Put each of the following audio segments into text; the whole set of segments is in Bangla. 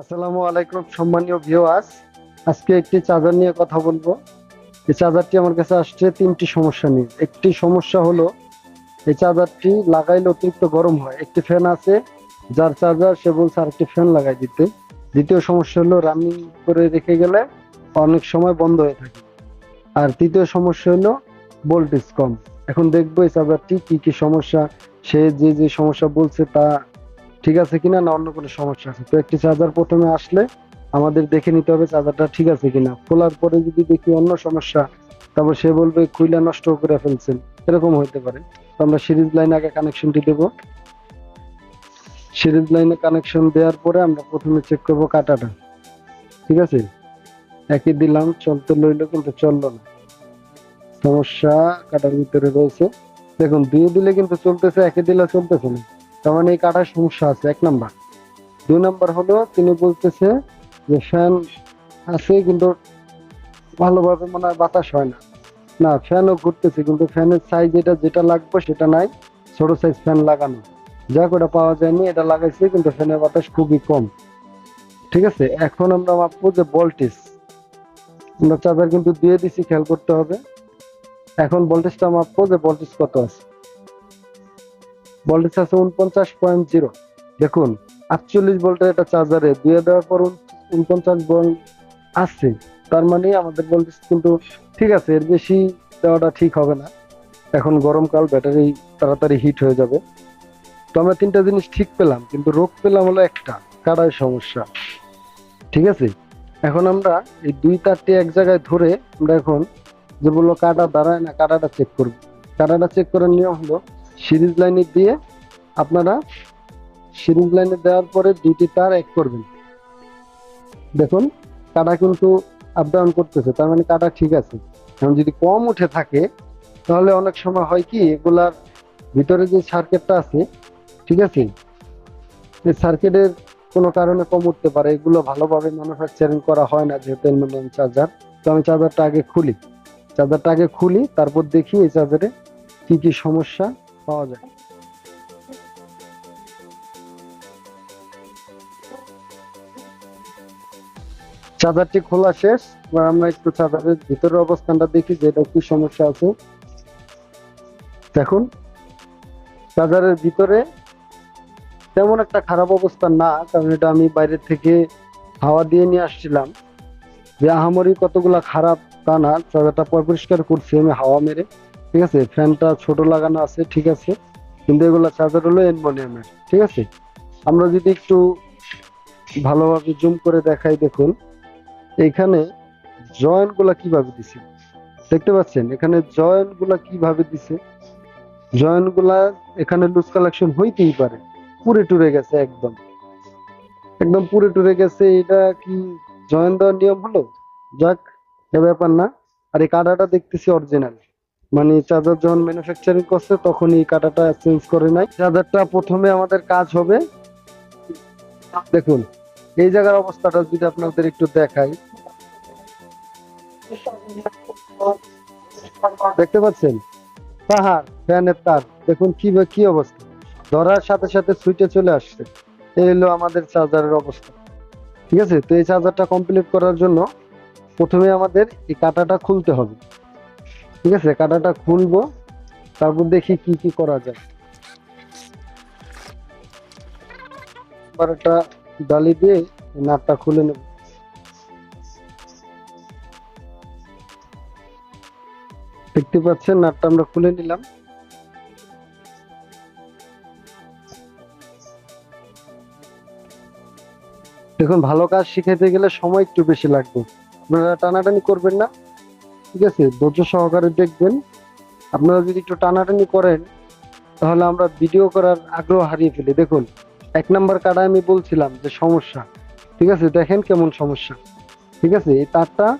আসসালামু আলাইকুম, সম্মানীয় ভিউয়ার্স আজকে একটি চার্জার নিয়ে কথা বলব। এই চার্জারটি আমার কাছে আসছে তিনটি সমস্যা নিয়ে। একটি সমস্যা হলো, এই চার্জারটি লাগাইলে অতিরিক্ত গরম হয়। একটি ফ্যান আছে, যার চার্জার সে বলছে আরেকটি ফ্যান লাগাই দিতে। দ্বিতীয় সমস্যা হলো রানিং করে রেখে গেলে অনেক সময় বন্ধ হয়ে থাকে। আর তৃতীয় সমস্যা হলো ভোল্টেজ কম। এখন দেখব এই চার্জারটি কি কি সমস্যা। সে যে যে সমস্যা বলছে তা ঠিক আছে কিনা না অন্য কোনো সমস্যা আছে? তো একটি চার্জার প্রথমে আসলে আমাদের দেখে নিতে হবে চার্জারটা ঠিক আছে কিনা। খোলার পরে যদি দেখি অন্য সমস্যা, তারপর সে বলবে খুইলা নষ্ট করে ফেলছেন। এরকম হইতে পারে। তো আমরা সিরিজ লাইনে আগে কানেকশনটি দেব। সিরিজ লাইনে কানেকশন দেওয়ার পরে আমরা প্রথমে চেক করব কাটাটা। ঠিক আছে? একই দিলাম, চলতে লইলো কিন্তু চলল না। সমস্যা কাটার ভিতরে রয়েছে। দেখুন, দুই দিলে কিন্তু চলতেছে, একই দিলে চলতেছে না। তার মানে এই কাটার সমস্যা আছে, এক নাম্বার। দুই নাম্বার হলো, তিনি বলতেছে যে, ফ্যান আছে কিন্তু ভালোভাবে মনে হয় বাতাস হয় না। না, ফ্যানও ঘুরতেছে, কিন্তু ফ্যানের সাইজ এটা যেটা লাগবে সেটা নাই, ছোট সাইজ ফ্যান লাগানো। যা ওটা পাওয়া যায়নি, এটা লাগাইছে, কিন্তু ফ্যানের বাতাস খুবই কম। ঠিক আছে, এখন আমরা মাপবো যে ভোল্টেজ আমরা চার্জার কিন্তু দিয়ে দিছি, খেয়াল করতে হবে। এখন ভোল্টেজটা মাপবো যে ভোল্টেজ কত আছে। ভোল্টেজ আছে উনপঞ্চাশ পয়েন্ট জিরো দেখুন, আটচল্লিশ ভোল্টের একটা চার্জারে দিয়ে দেওয়ার পর উনপঞ্চাশ ভোল্ট আসছে তার মানে আমাদের ভোল্টেজ কিন্তু ঠিক আছে, এর বেশি দেওয়াটা ঠিক হবে না। এখন গরমকাল, ব্যাটারি তাড়াতাড়ি হিট হয়ে যাবে। তো আমরা তিনটা জিনিস ঠিক পেলাম, কিন্তু রোগ পেলাম হলো একটা কাটার সমস্যা। ঠিক আছে? এখন আমরা এই দুই তারটি এক জায়গায় ধরে আমরা এখন যে বলল কাটা দাঁড়ায় না কাটাটা চেক করব। কাটাটা চেক করার নিয়ম হলো সিরিজ লাইনে দিয়ে আপনারা সিরিজ লাইনে দেওয়ার পরে দুটি তার এক করবেন। দেখুন, কাটা কিন্তু আপ ডাউন করতেছে, তার মানে কাটা ঠিক আছে। এখন যদি কম উঠে থাকে, তাহলে অনেক সময় হয় কি, এগুলার ভিতরে যে সার্কিটটা আছে, ঠিক আছে? এই সার্কিটের কোনো কারণে কম উঠতে পারে, এগুলো ভালোভাবে ম্যানুফ্যাকচারিং করা হয় না, যেহেতু অ্যালুমিনিয়াম চার্জার তো আমি চার্জারটা আগে খুলি। চার্জারটা আগে খুলি, তারপর দেখি এই চার্জারে কি কি সমস্যা পাওয়া যায়। চার্জারটি খোলা শেষ, এবার আমরা একটু চার্জারের ভিতরের অবস্থানটা দেখি যে এটা কি সমস্যা আছে। দেখুন চার্জারের ভিতরে তেমন একটা খারাপ অবস্থা না, কারণ এটা আমি বাইরে থেকে হাওয়া দিয়ে নিয়ে আসছিলাম। যে আহামরি কতগুলা খারাপ তা না চার্জারটা পরিষ্কার করছি আমি হাওয়া মেরে। ঠিক আছে? ফ্যানটা ছোট লাগানো আছে, ঠিক আছে? কিন্তু এগুলা চার্জার হলো অ্যালুমিনিয়ামের ঠিক আছে? আমরা যদি একটু ভালোভাবে জুম করে দেখাই দেখুন। এখানে জয়েন্টগুলা কীভাবে দিছে? দেখতে পাচ্ছেন? এখানে জয়েন্টগুলা কীভাবে দিছে? জয়েন্টগুলা এখানে লুজ কালেকশন হইতেই পারে। পুরে টুরে গেছে একদম। একদম পুরে টুরে গেছে, এটা কি জয়েন্ট দেওয়ার নিয়ম হলো? যাক, এ ব্যাপার না। আর এই কাটাটা দেখতেছি অরিজিনাল মানে চার্জার যখন ম্যানুফ্যাকচারিং করছে তখন এই কাটাটা চেঞ্জ করে নাই। চার্জারটা প্রথমে আমাদের কাজ হবে, দেখুন, এই জায়গার অবস্থাটা যদি আপনাদের একটু দেখাই। দেখতে পাচ্ছেন? পাহাড়, ফ্যানের তার। দেখুন কি কি অবস্থা। ধরার সাথে সাথে সুইটে চলে আসছে। এই হলো আমাদের চার্জারের অবস্থা। ঠিক আছে? তো এই চার্জারটা কমপ্লিট করার জন্য প্রথমে আমাদের এই কাটাটা খুলতে হবে। ঠিক আছে, কাটাটা খুলবো, তারপর দেখি কি কি করা যায়। একটা ডালি দিয়ে নাটটা খুলে নেব। দেখতে পাচ্ছেন, নাটটা আমরা খুলে নিলাম। দেখুন, ভালো কাজ শিখাইতে গেলে সময় একটু বেশি লাগবে। আপনারা টানাটানি করবেন না। ঠিক আছে, ধৈর্য সহকারে দেখবেন। আপনারা যদি একটু টানাটানি করেন, তাহলে আমরা ভিডিও করার আগ্রহ হারিয়ে ফেলি। দেখুন, এক নাম্বার কাটা আমি বলছিলাম যে সমস্যা। ঠিক আছে, দেখেন কেমন সমস্যা। ঠিক আছে, এই তারটা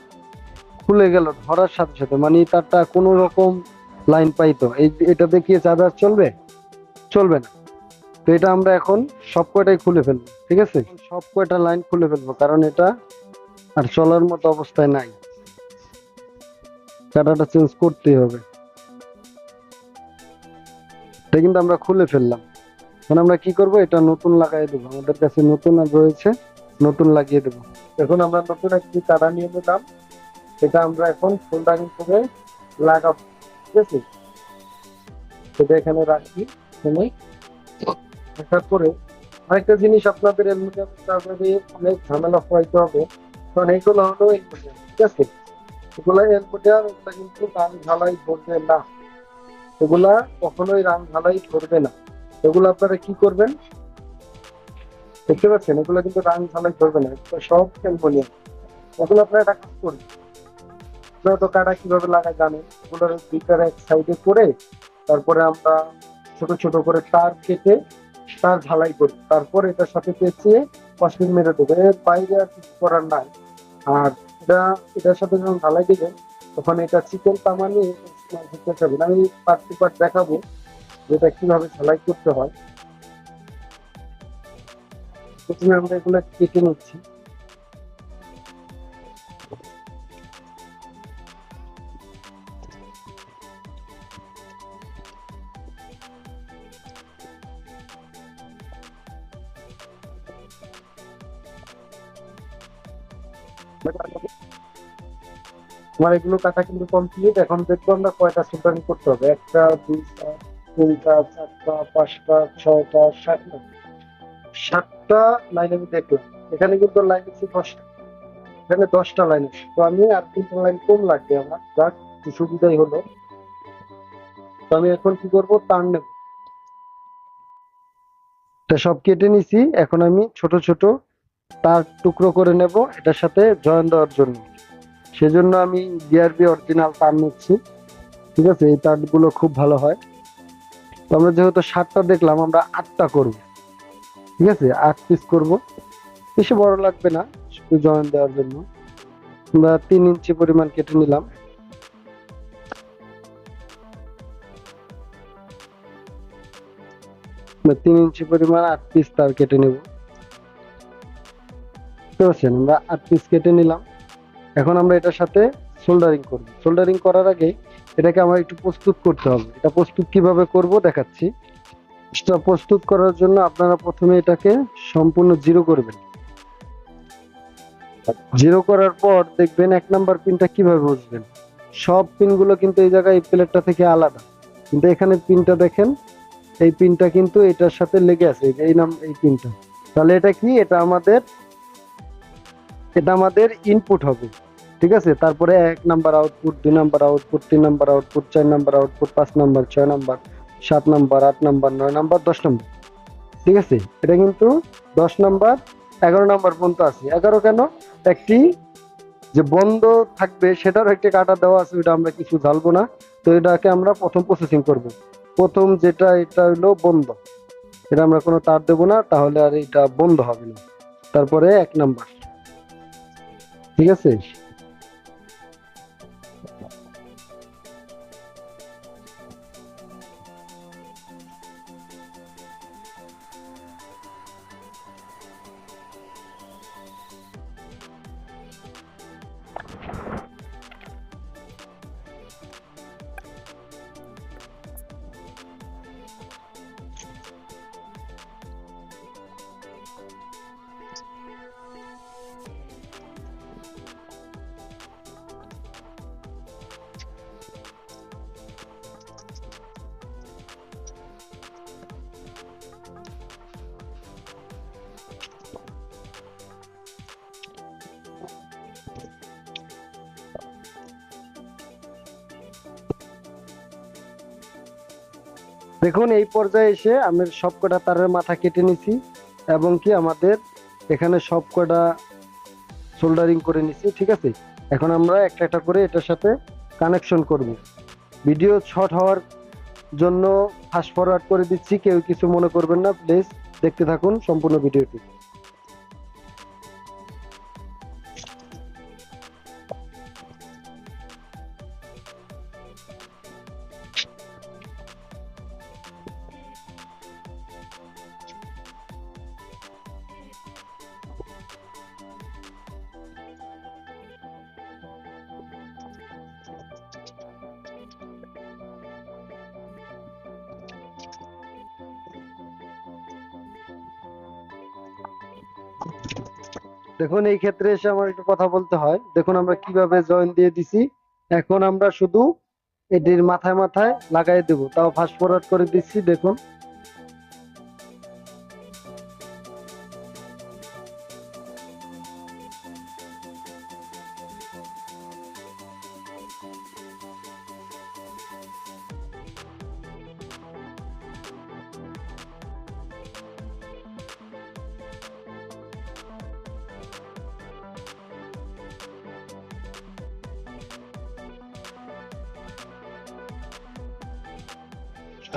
খুলে গেল, ধরার সাথে সাথে। মানে এই তারটা কোনো রকম লাইন পাইতো। এই এটা দেখিয়ে চার্জার চলবে? চলবে না। তো এটা আমরা এখন সব কয়টাই খুলে ফেলব। ঠিক আছে? সব কয়টা লাইন খুলে ফেলব, কারণ এটা আর চলার মতো অবস্থায় নাই। কাটাটা চেঞ্জ করতেই হবে। এটা কিন্তু আমরা খুলে ফেললাম। এখন আমরা কি করব? এটা নতুন লাগাই দেবো। আমাদের কাছে নতুন রয়েছে, নতুন লাগিয়ে দেবো। এখন আমরা নতুন একটি কাটা নিয়ে নিলাম। এটা আমরা এখন সোল্ডারিং করে লাগাবো। ঠিক আছে? সেটা এখানে রাখি এখানে রাখার পরে আরেকটা জিনিস আপনাদের অনেক ঝামেলা পোয়াইতে হবে। কারণ এইগুলো হলো ঠিক আছে? এগুলো অ্যালুমিনিয়াম এগুলো কিন্তু রাং ঝালাই ধরবে না। এগুলা কখনোই রাং ঝালাই ধরবে না। এগুলো আপনারা কি করবেন? দেখতে পাচ্ছেন, এগুলো কিন্তু রাং ঝালাই ধরবে না। এগুলো সব অ্যালুমিনিয়াম এগুলো আপনারা একটা কাজ করবেন আপনারা তো কাটা কীভাবে লাগায় জানেন? এগুলোর দুইটার এক সাইডে করে তারপরে আমরা ছোট ছোট করে তার কেটে তার ঝালাই করি। তারপর এটার সাথে পেঁচিয়ে কষ্টিং মেরে দেবো। এর বাইরে আর কিছু করার নাই। আর এটা, এটার সাথে যখন ঢালাই দেবেন তখন এটা চিকেন তামানি ঢুকতে খাবেন আমি পার্ট টু পার্ট দেখাবো যেটা কীভাবে ঢালাই করতে হয়। প্রথমে আমরা এগুলো কেটে নিচ্ছি। আমার এগুলো কাটা কিন্তু কমপ্লিট এখন দেখব আমরা কয়টা সুপারিং করতে হবে। একটা, দুইটা, তিনটা, চারটা, পাঁচটা, ছয়টা, সাতটা। সাতটা লাইন আমি দেখলাম। এখানে কিন্তু লাইন আছে দশটা। এখানে দশটা লাইন আছে। তো আমি আর তিনটা লাইন কম লাগবে আমার। যাক সুবিধাই হলো। তো আমি এখন কি করব? তার নেব। সব কেটে নিছি। এখন আমি ছোট ছোট তার টুকরো করে নেব এটার সাথে জয়েন দেওয়ার জন্য। সেজন্য আমি বিআরবি অরিজিনাল তার নিচ্ছি। ঠিক আছে? এই তারগুলো খুব ভালো হয়। তো আমরা যেহেতু সাতটা দেখলাম, আমরা আটটা করব। ঠিক আছে? আট পিস করব। বেশি বড় লাগবে না, শুধু জয়েন দেওয়ার জন্য। আমরা তিন ইঞ্চি পরিমাণ কেটে নিলাম। তিন ইঞ্চি পরিমাণ আট পিস তার কেটে নেব। বুঝতে পারছেন? আমরা আট পিস কেটে নিলাম। এখন আমরা এটার সাথে সোল্ডারিং করব। সোল্ডারিং করার আগে এটাকে আমার একটু প্রস্তুত করতে হবে। এটা প্রস্তুত কীভাবে করব দেখাচ্ছি। এটা প্রস্তুত করার জন্য আপনারা প্রথমে এটাকে সম্পূর্ণ জিরো করবেন। জিরো করার পর দেখবেন এক নাম্বার পিনটা কীভাবে বসবেন। সব পিনগুলো কিন্তু এই জায়গায় এই প্লেটটা থেকে আলাদা। কিন্তু এখানে পিনটা দেখেন, এই পিনটা কিন্তু এটার সাথে লেগে আছে। এই নাম, এই পিনটা তাহলে এটা কি? এটা আমাদের এটা আমাদের ইনপুট হবে, ঠিক আছে? তারপরে এক নাম্বার আউটপুট দুই নাম্বার আউটপুট তিন নাম্বার আউটপুট চার নাম্বার আউটপুট পাঁচ নাম্বার ছয় নাম্বার সাত নাম্বার আট নাম্বার নয় নাম্বার দশ নাম্বার ঠিক আছে? এটা কিন্তু দশ নাম্বার এগারো নাম্বার পর্যন্ত আছে। এগারো কেন? একটি যে বন্ধ থাকবে, সেটারও একটি কাটা দেওয়া আছে ওটা আমরা কিছু জ্বালবো না। তো এটাকে আমরা প্রথম প্রসেসিং করব। প্রথম যেটা, এটা হলো বন্ধ। এটা আমরা কোনো তার দেবো না, তাহলে আর এটা বন্ধ হবে না। তারপরে এক নাম্বার ঠিক আছে দেখুন, এই পর্যায়ে এসে আমি সবকটা তারের মাথা কেটে নিছি এবং কি আমাদের এখানে সবকটা সোল্ডারিং করে নিছি, ঠিক আছে? এখন আমরা একটা একটা করে এটার সাথে কানেকশন করব। ভিডিও শর্ট হওয়ার জন্য ফাস্ট ফরওয়ার্ড করে দিচ্ছি, কেউ কিছু মনে করবেন না প্লিজ দেখতে থাকুন সম্পূর্ণ ভিডিওটি দেখুন, এই ক্ষেত্রে এসে আমার একটু কথা বলতে হয়। দেখুন, আমরা কীভাবে জয়েন দিয়ে দিছি। এখন আমরা শুধু এটির মাথায় মাথায় লাগাই দেবো। তাও ফাস্ট ফরওয়ার্ড করে দিচ্ছি, দেখুন।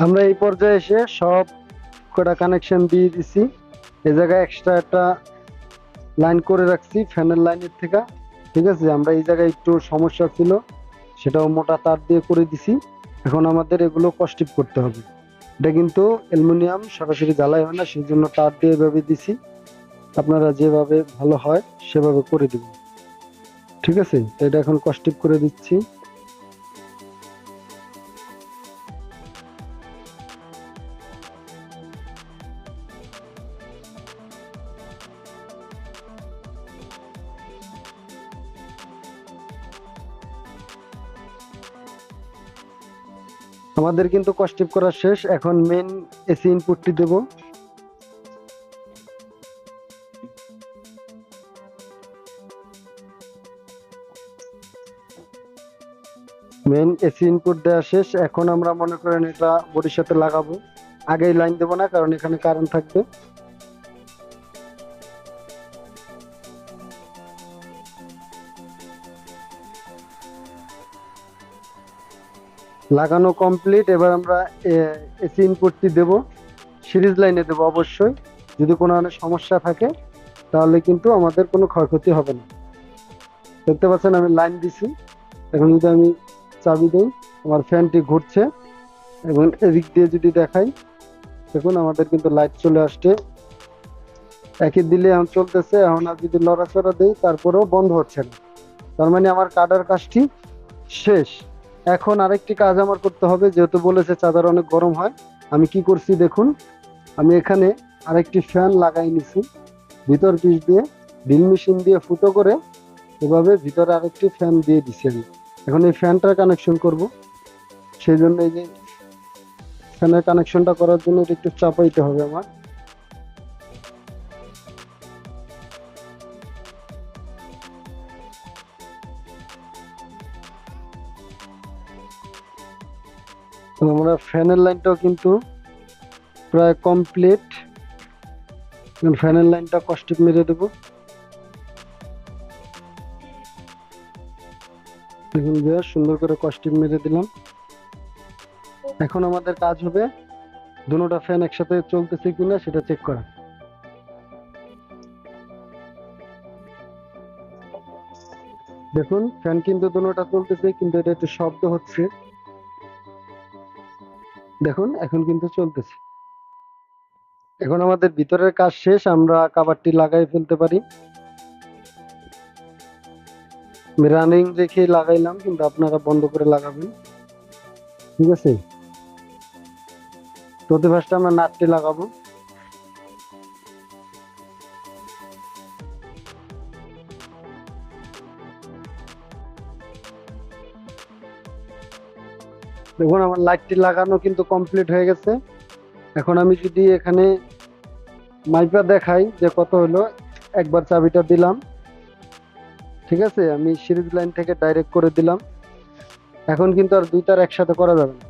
আমরা এই পর্যায়ে এসে সব কটা কানেকশন দিয়ে দিছি। এই জায়গায় এক্সট্রা একটা লাইন করে রাখছি ফ্যানের লাইনের থেকে। ঠিক আছে? আমরা এই জায়গায় একটু সমস্যা ছিল, সেটাও মোটা তার দিয়ে করে দিছি। এখন আমাদের এগুলো কস্টিপ করতে হবে। এটা কিন্তু অ্যালুমিনিয়াম সরাসরি জ্বালাই হয় না সেই জন্য তার দিয়ে এভাবে দিছি। আপনারা যেভাবে ভালো হয়, সেভাবে করে দিবেন। ঠিক আছে? এটা এখন কস্টিপ করে দিচ্ছি। আমাদের কিন্তু কস্টিপ করা শেষ। এখন মেন এসি ইনপুটটি দেব। মেন এসি ইনপুট দেওয়া শেষ। এখন আমরা মনে করেন এটা বডির লাগাবো। আগেই লাইন দেবো না, কারণ এখানে কারেন্ট থাকবে। লাগানো কমপ্লিট এবার আমরা এসি ইনপুটটি দেব। সিরিজ লাইনে দেব অবশ্যই। যদি কোনো ধরনের সমস্যা থাকে, তাহলে কিন্তু আমাদের কোনো ক্ষয়ক্ষতি হবে না। দেখতে পাচ্ছেন আমি লাইন দিছি। এখন যদি আমি চাবি দিই, আমার ফ্যানটি ঘুরছে। এবং এদিক দিয়ে যদি দেখাই, দেখুন আমাদের কিন্তু লাইট চলে আসছে। একই দিলে এখন চলতেছে, এখন আর যদি লড়াচড়া দিই, তারপরেও বন্ধ হচ্ছে না। তার মানে আমার কাটার কাজটি শেষ। এখন আরেকটি কাজ আমার করতে হবে, যেহেতু বলেছে চাদর অনেক গরম হয়, আমি কি করছি দেখুন, আমি এখানে আরেকটি ফ্যান লাগাই নিছি, ভিতর পিস দিয়ে, ড্রিল মেশিন দিয়ে ফুটো করে এভাবে ভিতরে আরেকটি ফ্যান দিয়ে দিছি আমি। এখন এই ফ্যানটার কানেকশন করব, সেই জন্য এই যে ফ্যানের কানেকশনটা করার জন্য একটু চাপাইতে হবে আমার। আমরা ফ্যানের লাইনটাও কিন্তু প্রায় কমপ্লিট ফ্যানের লাইনটা কস্টিপ মেরে দেব। দেখুন বেশ সুন্দর করে কস্টিপ মেরে দিলাম। এখন আমাদের কাজ হবে দুটোটা ফ্যান একসাথে চলতেছে কিনা সেটা চেক করা। দেখুন ফ্যান কিন্তু দুটোটা চলতেছে, কিন্তু এটা একটু শব্দ হচ্ছে। দেখুন, এখন কিন্তু চলতেছে। এখন আমাদের ভিতরের কাজ শেষ, আমরা কাবারটি লাগাই ফেলতে পারি। রানিং রেখে লাগাইলাম, কিন্তু আপনারা বন্ধ করে লাগাবেন। ঠিক আছে? প্রতিভাসটা আমরা নাটটি লাগাবো। দেখুন, আমার লাইটটি লাগানো কিন্তু কমপ্লিট হয়ে গেছে। এখন আমি যদি এখানে মাইপা দেখাই যে কত হলো, একবার চাবিটা দিলাম। ঠিক আছে? আমি সিরিজ লাইন থেকে ডাইরেক্ট করে দিলাম। এখন কিন্তু আর দুইটার একসাথে করা যাবে না।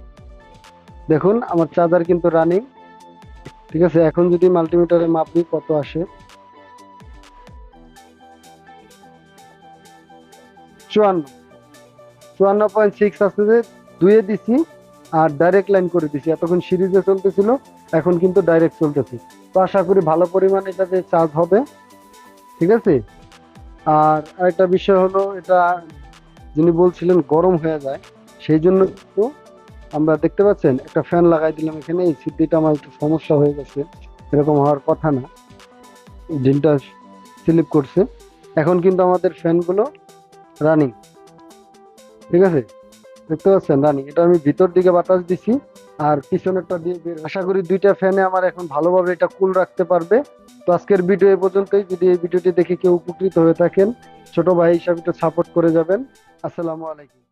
দেখুন, আমার চার্জার কিন্তু রানিং ঠিক আছে? এখন যদি মাল্টিমিটারে মাপি কত আসে? চুয়ান্ন। চুয়ান্ন পয়েন্ট সিক্স আছে যে দুয়ে দিছি আর ডাইরেক্ট লাইন করে দিছি। এতক্ষণ সিরিজে চলতেছিল, এখন কিন্তু ডাইরেক্ট চলতেছে। তো আশা করি ভালো পরিমাণে এটাতে চার্জ হবে। ঠিক আছে? আর আরেকটা বিষয় হলো, এটা যিনি বলছিলেন গরম হয়ে যায়, সেই জন্য কিন্তু আমরা দেখতে পাচ্ছেন, একটা ফ্যান লাগাই দিলাম এখানে, এই সিদ্ধিটা আমার একটু সমস্যা হয়ে গেছে, এরকম হওয়ার কথা না। দিনটা স্লিপ করছে। এখন কিন্তু আমাদের ফ্যানগুলো রানিং ঠিক আছে? দেখতে পাচ্ছেন রানি? এটা আমি ভিতর দিকে বাতাস দিছি, আর পিছনেরটা দিয়ে বের আশা করি দুইটা ফ্যানে আমার এখন ভালোভাবে এটা কুল রাখতে পারবে। তো আজকের ভিডিও এ পর্যন্তই। যদি এই ভিডিওটি দেখে কেউ উপকৃত হয়ে থাকেন, ছোট ভাই হিসাবে সাপোর্ট করে যাবেন। আসসালামু আলাইকুম।